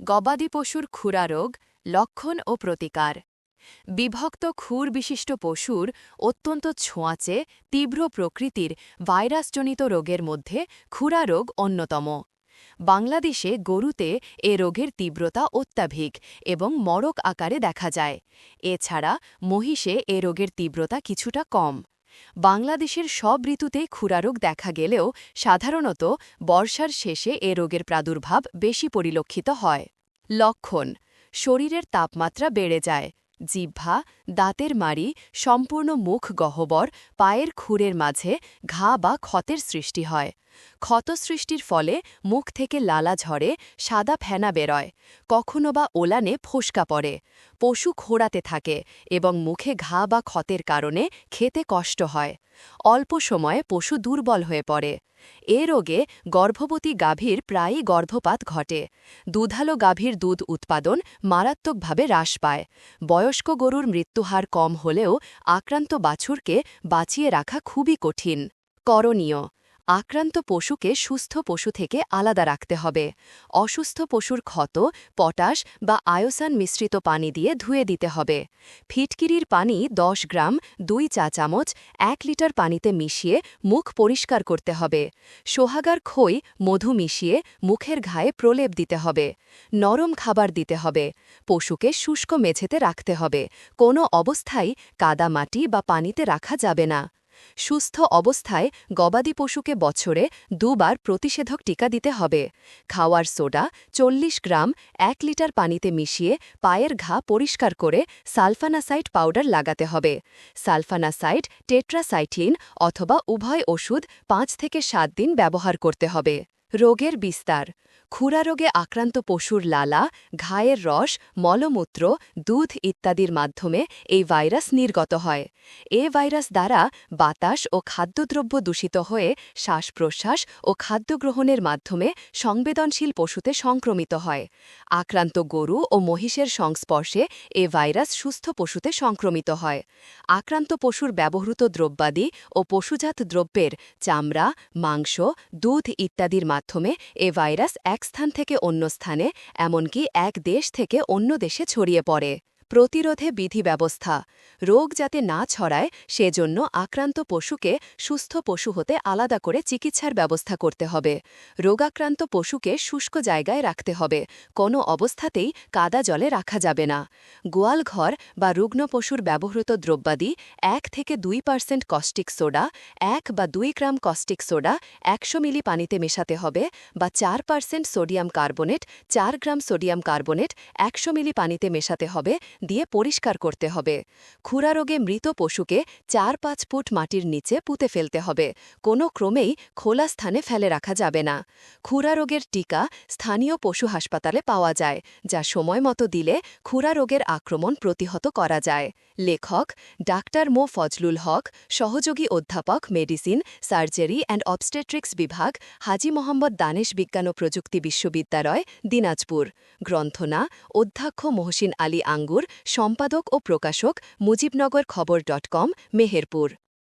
গবাদি পশুর খুরা রোগ, লক্ষণ ও প্রতিকার। বিভক্ত খুর বিশিষ্ট পশুর অত্যন্ত ছোঁয়াচে, তীব্র প্রকৃতির ভাইরাসজনিত রোগের মধ্যে খুরা রোগ অন্যতম। বাংলাদেশে গরুতে এ রোগের তীব্রতা অত্যাধিক এবং মরক আকারে দেখা যায়। এছাড়া মহিষে এ রোগের তীব্রতা কিছুটা কম। বাংলাদেশের সব ঋতুতে খুরারোগ দেখা গেলেও সাধারণত বর্ষার শেষে এ রোগের প্রাদুর্ভাব বেশি পরিলক্ষিত হয়। লক্ষণ, শরীরের তাপমাত্রা বেড়ে যায়, জিহ্বা, দাঁতের মাড়ি, সম্পূর্ণ মুখ গহ্বর, পায়ের খুরের মাঝে ঘা বা ক্ষতের সৃষ্টি হয়। ক্ষত সৃষ্টির ফলে মুখ থেকে লালা ঝরে, সাদা ফেনা বেরোয়, কখনো বা ওলানে ফোসকা পড়ে, পশু খোড়াতে থাকে এবং মুখে ঘা বা ক্ষতের কারণে খেতে কষ্ট হয়, অল্প সময়ে পশু দুর্বল হয়ে পড়ে। এ রোগে গর্ভবতী গাভীর প্রায়ই গর্ভপাত ঘটে, দুধালো গাভীর দুধ উৎপাদন মারাত্মকভাবে হ্রাস পায়, বয়স্ক গরুর মৃত্যুহার কম হলেও আক্রান্ত বাছুরকে বাঁচিয়ে রাখা খুবই কঠিন। করণীয় আক্রান্ত পশুকে সুস্থ পশু থেকে আলাদা রাখতে হবে। অসুস্থ পশুর ক্ষত, পটাশ বা আয়োসান মিশ্রিত পানি দিয়ে ধুয়ে দিতে হবে। ফিটকিরির পানি ১০ গ্রাম, দুই চা চামচ, এক লিটার পানিতে মিশিয়ে মুখ পরিষ্কার করতে হবে। সোহাগার খই, মধু মিশিয়ে মুখের ঘায়ে প্রলেপ দিতে হবে। নরম খাবার দিতে হবে। পশুকে শুষ্ক মেঝেতে রাখতে হবে। কোনো অবস্থায় কাদা মাটি বা পানিতে রাখা যাবে না। সুস্থ অবস্থায় গবাদি পশুকে বছরে দুবার প্রতিষেধক টিকা দিতে হবে। খাওয়ার সোডা চল্লিশ গ্রাম, এক লিটার পানিতে মিশিয়ে পায়ের ঘা পরিষ্কার করে সালফানাসাইট পাউডার লাগাতে হবে। সালফানাসাইট টেট্রাসাইটিন অথবা উভয় ওষুধ পাঁচ থেকে সাত দিন ব্যবহার করতে হবে। রোগের বিস্তার। খুরা রোগে আক্রান্ত পশুর লালা, ঘায়ের রস, মলমূত্র, দুধ ইত্যাদির মাধ্যমে এই ভাইরাস নির্গত হয়। এ ভাইরাস দ্বারা বাতাস ও খাদ্যদ্রব্য দূষিত হয়ে শ্বাস প্রশ্বাস ও খাদ্য গ্রহণের মাধ্যমে সংবেদনশীল পশুতে সংক্রমিত হয়। আক্রান্ত গরু ও মহিষের সংস্পর্শে এ ভাইরাস সুস্থ পশুতে সংক্রমিত হয়। আক্রান্ত পশুর ব্যবহৃত দ্রব্যাদি ও পশুজাত দ্রব্যের চামড়া, মাংস, দুধ ইত্যাদির মাধ্যমে এ ভাইরাস এক স্থান থেকে অন্য স্থানে, এমনকি এক দেশ থেকে অন্য দেশে ছড়িয়ে পড়ে। প্রতিরোধে বিধি ব্যবস্থা রোগ যাতে না ছড়ায়, সেজন্য আক্রান্ত পশুকে সুস্থ পশু হতে আলাদা করে চিকিৎসার ব্যবস্থা করতে হবে। রোগাক্রান্ত পশুকে শুষ্ক জায়গায় রাখতে হবে। কোনো অবস্থাতেই কাদা জলে রাখা যাবে না। গোয়াল ঘর বা রুগ্ন পশুর ব্যবহৃত দ্রব্যাদি এক থেকে দুই পার্সেন্ট কস্টিক সোডা, এক বা দুই গ্রাম কস্টিক সোডা একশো মিলি পানিতে মেশাতে হবে বা চার পার্সেন্ট সোডিয়াম কার্বনেট, চার গ্রাম সোডিয়াম কার্বনেট একশো মিলি পানিতে মেশাতে হবে দিয়ে পরিষ্কার করতে হবে। খুরা রোগে মৃত পশুকে চার পাঁচ ফুট মাটির নিচে পুঁতে ফেলতে হবে। কোনো ক্রমেই খোলা স্থানে ফেলে রাখা যাবে না। খুরা রোগের টিকা স্থানীয় পশু হাসপাতালে পাওয়া যায়, যা সময় মতো দিলে খুরা রোগের আক্রমণ প্রতিহত করা যায়। লেখক ডাক্তার মো. ফজলুল হক, সহযোগী অধ্যাপক, মেডিসিন, সার্জারি অ্যান্ড অবস্টেট্রিক্স বিভাগ, হাজি মোহাম্মদ দানেশ বিজ্ঞান ও প্রযুক্তি বিশ্ববিদ্যালয়, দিনাজপুর। গ্রন্থনা অধ্যক্ষ মহসিন আলী আঙ্গুর সম্পাদক ও প্রকাশক মুজিবনগর খবর ডট কম মেহেরপুর।